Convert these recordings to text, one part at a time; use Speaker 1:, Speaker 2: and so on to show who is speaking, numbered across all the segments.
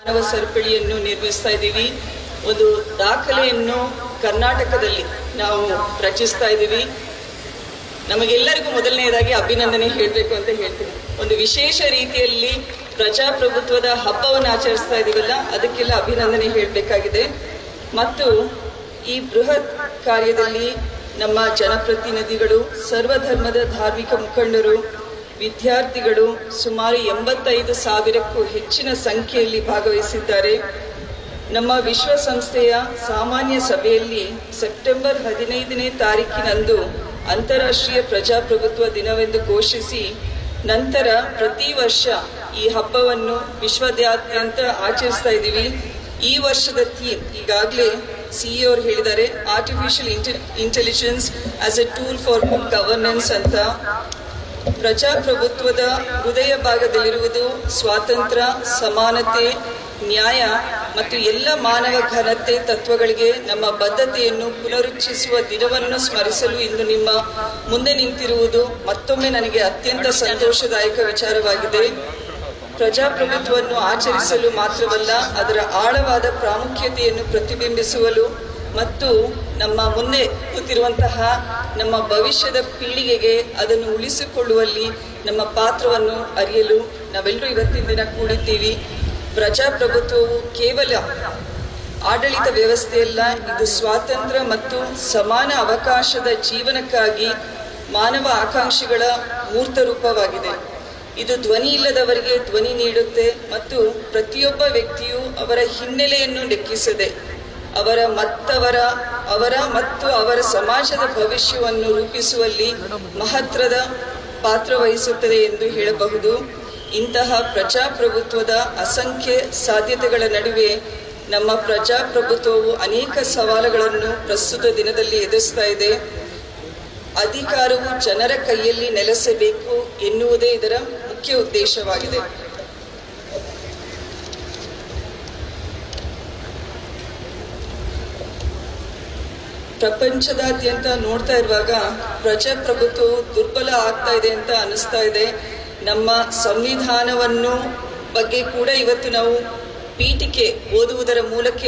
Speaker 1: ಮಾನವ ಸರಪಳಿಯನ್ನು ನಿರ್ಮಿಸ್ತಾ ಇದ್ದೀವಿ. ಒಂದು ದಾಖಲೆಯನ್ನು ಕರ್ನಾಟಕದಲ್ಲಿ ನಾವು ರಚಿಸ್ತಾ ಇದ್ದೀವಿ. ನಮಗೆಲ್ಲರಿಗೂ ಮೊದಲನೆಯದಾಗಿ ಅಭಿನಂದನೆ ಹೇಳಬೇಕು ಅಂತ ಹೇಳ್ತೀನಿ. ಒಂದು ವಿಶೇಷ ರೀತಿಯಲ್ಲಿ ಪ್ರಜಾಪ್ರಭುತ್ವದ ಹಬ್ಬವನ್ನು ಆಚರಿಸ್ತಾ ಇದೀವಲ್ಲ, ಅದಕ್ಕೆಲ್ಲ ಅಭಿನಂದನೆ ಹೇಳಬೇಕಾಗಿದೆ. ಮತ್ತು ಈ ಬೃಹತ್ ಕಾರ್ಯದಲ್ಲಿ ನಮ್ಮ ಜನಪ್ರತಿನಿಧಿಗಳು, ಸರ್ವಧರ್ಮದ ಧಾರ್ಮಿಕ ಮುಖಂಡರು ವಿದ್ಯಾರ್ಥಿಗಳು ಸುಮಾರು ಎಂಬತ್ತೈದು ಸಾವಿರಕ್ಕೂ ಹೆಚ್ಚಿನ ಸಂಖ್ಯೆಯಲ್ಲಿ ಭಾಗವಹಿಸಿದ್ದಾರೆ. ನಮ್ಮ ವಿಶ್ವಸಂಸ್ಥೆಯ ಸಾಮಾನ್ಯ ಸಭೆಯಲ್ಲಿ ಸೆಪ್ಟೆಂಬರ್ ಹದಿನೈದನೇ ತಾರೀಕಿನಂದು ಅಂತಾರಾಷ್ಟ್ರೀಯ ಪ್ರಜಾಪ್ರಭುತ್ವ ದಿನವೆಂದು ಘೋಷಿಸಿ, ನಂತರ ಪ್ರತಿ ವರ್ಷ ಈ ಹಬ್ಬವನ್ನು ವಿಶ್ವದಾದ್ಯಂತ ಆಚರಿಸ್ತಾ ಇದ್ದೀವಿ. ಈ ವರ್ಷದ ಥೀಮ್ ಈಗಾಗಲೇ ಸಿಇ ಅವರು ಹೇಳಿದ್ದಾರೆ artificial intelligence as a tool for good governance ಅಂತ. ಪ್ರಜಾಪ್ರಭುತ್ವದ ಹೃದಯ ಭಾಗದಲ್ಲಿರುವುದು ಸ್ವಾತಂತ್ರ್ಯ, ಸಮಾನತೆ, ನ್ಯಾಯ ಮತ್ತು ಎಲ್ಲ ಮಾನವ ಘನತೆ ತತ್ವಗಳಿಗೆ ನಮ್ಮ ಬದ್ಧತೆಯನ್ನು ಪುನರುಚ್ಚಿಸುವ ದಿನವನ್ನು ಸ್ಮರಿಸಲು ಇಂದು ನಿಮ್ಮ ಮುಂದೆ ನಿಂತಿರುವುದು ಮತ್ತೊಮ್ಮೆ ನನಗೆ ಅತ್ಯಂತ ಸಂತೋಷದಾಯಕ ವಿಚಾರವಾಗಿದೆ. ಪ್ರಜಾಪ್ರಭುತ್ವವನ್ನು ಆಚರಿಸಲು ಮಾತ್ರವಲ್ಲ, ಅದರ ಆಳವಾದ ಪ್ರಾಮುಖ್ಯತೆಯನ್ನು ಪ್ರತಿಬಿಂಬಿಸುವಲು ಮತ್ತು ನಮ್ಮ ಮುಂದೆ ಕೂತಿರುವಂತಹ ನಮ್ಮ ಭವಿಷ್ಯದ ಪೀಳಿಗೆಗೆ ಅದನ್ನು ಉಳಿಸಿಕೊಳ್ಳುವಲ್ಲಿ ನಮ್ಮ ಪಾತ್ರವನ್ನು ಅರಿಯಲು ನಾವೆಲ್ಲರೂ ಇವತ್ತಿನ ದಿನ ಕೂಡಿದ್ದೀವಿ. ಪ್ರಜಾಪ್ರಭುತ್ವವು ಕೇವಲ ಆಡಳಿತ ವ್ಯವಸ್ಥೆಯಲ್ಲ, ಇದು ಸ್ವಾತಂತ್ರ್ಯ ಮತ್ತು ಸಮಾನ ಅವಕಾಶದ ಜೀವನಕ್ಕಾಗಿ ಮಾನವ ಆಕಾಂಕ್ಷೆಗಳ ಮೂರ್ತ ರೂಪವಾಗಿದೆ. ಇದು ಧ್ವನಿ ಇಲ್ಲದವರಿಗೆ ಧ್ವನಿ ನೀಡುತ್ತೆ ಮತ್ತು ಪ್ರತಿಯೊಬ್ಬ ವ್ಯಕ್ತಿಯು ಅವರ ಹಿನ್ನೆಲೆಯನ್ನು ಲೆಕ್ಕಿಸದೆ ಅವರ ಮತ್ತವರ, ಅವರ ಮತ್ತು ಅವರ ಸಮಾಜದ ಭವಿಷ್ಯವನ್ನು ರೂಪಿಸುವಲ್ಲಿ ಮಹತ್ವದ ಪಾತ್ರ ವಹಿಸುತ್ತದೆ ಎಂದು ಹೇಳಬಹುದು. ಇಂತಹ ಪ್ರಜಾಪ್ರಭುತ್ವದ ಅಸಂಖ್ಯ ಸಾಧ್ಯತೆಗಳ ನಡುವೆ ನಮ್ಮ ಪ್ರಜಾಪ್ರಭುತ್ವವು ಅನೇಕ ಸವಾಲುಗಳನ್ನು ಪ್ರಸ್ತುತ ದಿನದಲ್ಲಿ ಎದುರಿಸ್ತಾ ಇದೆ. ಅಧಿಕಾರವು ಜನರ ಕೈಯಲ್ಲಿ ನೆಲೆಸಬೇಕು ಎನ್ನುವುದೇ ಇದರ ಮುಖ್ಯ ಉದ್ದೇಶವಾಗಿದೆ. ಪ್ರಪಂಚದಾದ್ಯಂತ ನೋಡ್ತಾ ಇರುವಾಗ ಪ್ರಜಾಪ್ರಭುತ್ವವು ದುರ್ಬಲ ಆಗ್ತಾ ಇದೆ ಅಂತ ಅನಿಸ್ತಾ ಇದೆ. ನಮ್ಮ ಸಂವಿಧಾನವನ್ನು ಬಗ್ಗೆ ಕೂಡ ಇವತ್ತು ನಾವು ಪೀಠಿಕೆ ಓದುವುದರ ಮೂಲಕ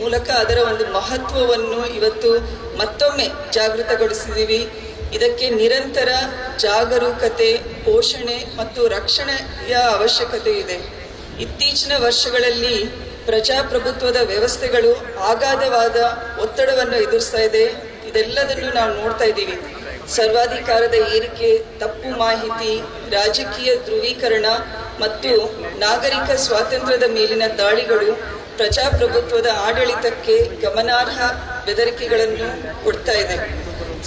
Speaker 1: ಮೂಲಕ ಅದರ ಒಂದು ಮಹತ್ವವನ್ನು ಇವತ್ತು ಮತ್ತೊಮ್ಮೆ ಜಾಗೃತಗೊಳಿಸಿದ್ದೀವಿ. ಇದಕ್ಕೆ ನಿರಂತರ ಜಾಗರೂಕತೆ, ಪೋಷಣೆ ಮತ್ತು ರಕ್ಷಣೆಯ ಅವಶ್ಯಕತೆ ಇದೆ. ಇತ್ತೀಚಿನ ವರ್ಷಗಳಲ್ಲಿ ಪ್ರಜಾಪ್ರಭುತ್ವದ ವ್ಯವಸ್ಥೆಗಳು ಆಗಾಧವಾದ ಒತ್ತಡವನ್ನು ಎದುರಿಸ್ತಾ ಇದೆ. ಇದೆಲ್ಲದನ್ನು ನಾವು ನೋಡ್ತಾ ಇದ್ದೀವಿ. ಸರ್ವಾಧಿಕಾರದ ಏರಿಕೆ, ತಪ್ಪು ಮಾಹಿತಿ, ರಾಜಕೀಯ ಧ್ರುವೀಕರಣ ಮತ್ತು ನಾಗರಿಕ ಸ್ವಾತಂತ್ರ್ಯದ ಮೇಲಿನ ದಾಳಿಗಳು ಪ್ರಜಾಪ್ರಭುತ್ವದ ಆಡಳಿತಕ್ಕೆ ಗಮನಾರ್ಹ ಬೆದರಿಕೆಗಳನ್ನು ಕೊಡ್ತಾ ಇದೆ.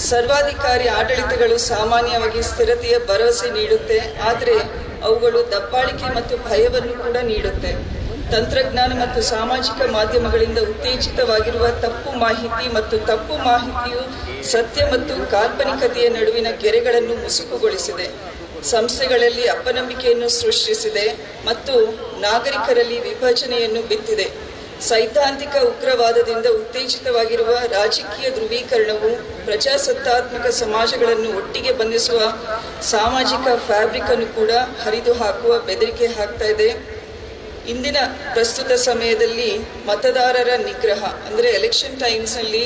Speaker 1: ಸರ್ವಾಧಿಕಾರಿ ಆಡಳಿತಗಳು ಸಾಮಾನ್ಯವಾಗಿ ಸ್ಥಿರತೆಯ ಭರವಸೆ ನೀಡುತ್ತೆ. ಆದರೆ ಅವುಗಳು ದಬ್ಬಾಳಿಕೆ ಮತ್ತು ಭಯವನ್ನು ಕೂಡ ನೀಡುತ್ತೆ. ತಂತ್ರಜ್ಞಾನ ಮತ್ತು ಸಾಮಾಜಿಕ ಮಾಧ್ಯಮಗಳಿಂದ ಉತ್ತೇಜಿತವಾಗಿರುವ ತಪ್ಪು ಮಾಹಿತಿ ಮತ್ತು ತಪ್ಪು ಮಾಹಿತಿಯು ಸತ್ಯ ಮತ್ತು ಕಾಲ್ಪನಿಕತೆಯ ನಡುವಿನ ಗೆರೆಗಳನ್ನು ಮುಸುಕುಗೊಳಿಸಿದೆ. ಸಂಸ್ಥೆಗಳಲ್ಲಿ ಅಪನಂಬಿಕೆಯನ್ನು ಸೃಷ್ಟಿಸಿದೆ ಮತ್ತು ನಾಗರಿಕರಲ್ಲಿ ವಿಭಜನೆಯನ್ನು ಬಿತ್ತಿದೆ. ಸೈದ್ಧಾಂತಿಕ ಉಗ್ರವಾದದಿಂದ ಉತ್ತೇಜಿತವಾಗಿರುವ ರಾಜಕೀಯ ಧ್ರುವೀಕರಣವು ಪ್ರಜಾಸತ್ತಾತ್ಮಕ ಸಮಾಜಗಳನ್ನು ಒಟ್ಟಿಗೆ ಬಂಧಿಸುವ ಸಾಮಾಜಿಕ ಫ್ಯಾಬ್ರಿಕ್ ಅನ್ನು ಕೂಡ ಹರಿದು ಹಾಕುವ ಬೆದರಿಕೆ ಹಾಕ್ತಾ ಇಂದಿನ ಪ್ರಸ್ತುತ ಸಮಯದಲ್ಲಿ ಮತದಾರರ ನಿಗ್ರಹ, ಅಂದರೆ ಎಲೆಕ್ಷನ್ ಟೈಮ್ಸ್ನಲ್ಲಿ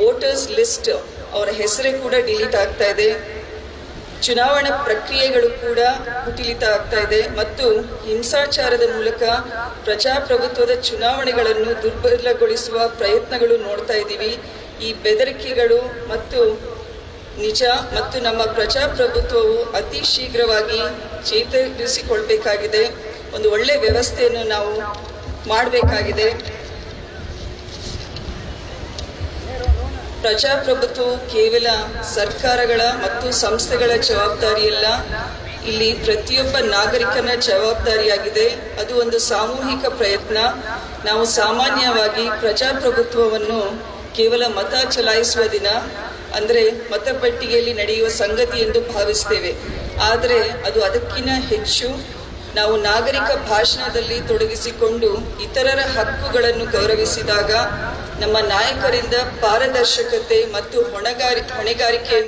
Speaker 1: ವೋಟರ್ಸ್ ಲಿಸ್ಟ್ ಅವರ ಹೆಸರೇ ಕೂಡ ಡಿಲೀಟ್ ಆಗ್ತಾ ಇದೆ. ಚುನಾವಣಾ ಪ್ರಕ್ರಿಯೆಗಳು ಕೂಡ ಕುಟಿಲಿತ ಆಗ್ತಾ ಇದೆ ಮತ್ತು ಹಿಂಸಾಚಾರದ ಮೂಲಕ ಪ್ರಜಾಪ್ರಭುತ್ವದ ಚುನಾವಣೆಗಳನ್ನು ದುರ್ಬಲಗೊಳಿಸುವ ಪ್ರಯತ್ನಗಳು ನೋಡ್ತಾ ಇದ್ದೀವಿ. ಈ ಬೆದರಿಕೆಗಳು ಮತ್ತು ನಿಜ ಮತ್ತು ನಮ್ಮ ಪ್ರಜಾಪ್ರಭುತ್ವವು ಅತಿ ಶೀಘ್ರವಾಗಿ ಚೇತರಿಸಿಕೊಳ್ಬೇಕಾಗಿದೆ. ಒಂದು ಒಳ್ಳೆ ವ್ಯವಸ್ಥೆಯನ್ನು ನಾವು ಮಾಡಬೇಕಾಗಿದೆ. ಪ್ರಜಾಪ್ರಭುತ್ವವು ಕೇವಲ ಸರ್ಕಾರಗಳ ಮತ್ತು ಸಂಸ್ಥೆಗಳ ಜವಾಬ್ದಾರಿಯಲ್ಲ, ಇಲ್ಲಿ ಪ್ರತಿಯೊಬ್ಬ ನಾಗರಿಕನ ಜವಾಬ್ದಾರಿಯಾಗಿದೆ. ಅದು ಒಂದು ಸಾಮೂಹಿಕ ಪ್ರಯತ್ನ. ನಾವು ಸಾಮಾನ್ಯವಾಗಿ ಪ್ರಜಾಪ್ರಭುತ್ವವನ್ನು ಕೇವಲ ಮತ ಚಲಾಯಿಸುವ ದಿನ, ಅಂದರೆ ಮತಪಟ್ಟಿಗೆಯಲ್ಲಿ ನಡೆಯುವ ಸಂಗತಿ ಎಂದು ಭಾವಿಸ್ತೇವೆ. ಆದರೆ ಅದು ಅದಕ್ಕಿಂತ ಹೆಚ್ಚು ನಾವು ನಾಗರಿಕ ಭಾಷಣದಲ್ಲಿ ತೊಡಗಿಸಿಕೊಂಡು ಇತರರ ಹಕ್ಕುಗಳನ್ನು ಗೌರವಿಸಿದಾಗ ನಮ್ಮ ನಾಯಕರಿಂದ ಪಾರದರ್ಶಕತೆ ಮತ್ತು ಹೊಣೆಗಾರಿ ಹೊಣೆಗಾರಿಕೆಯನ್ನು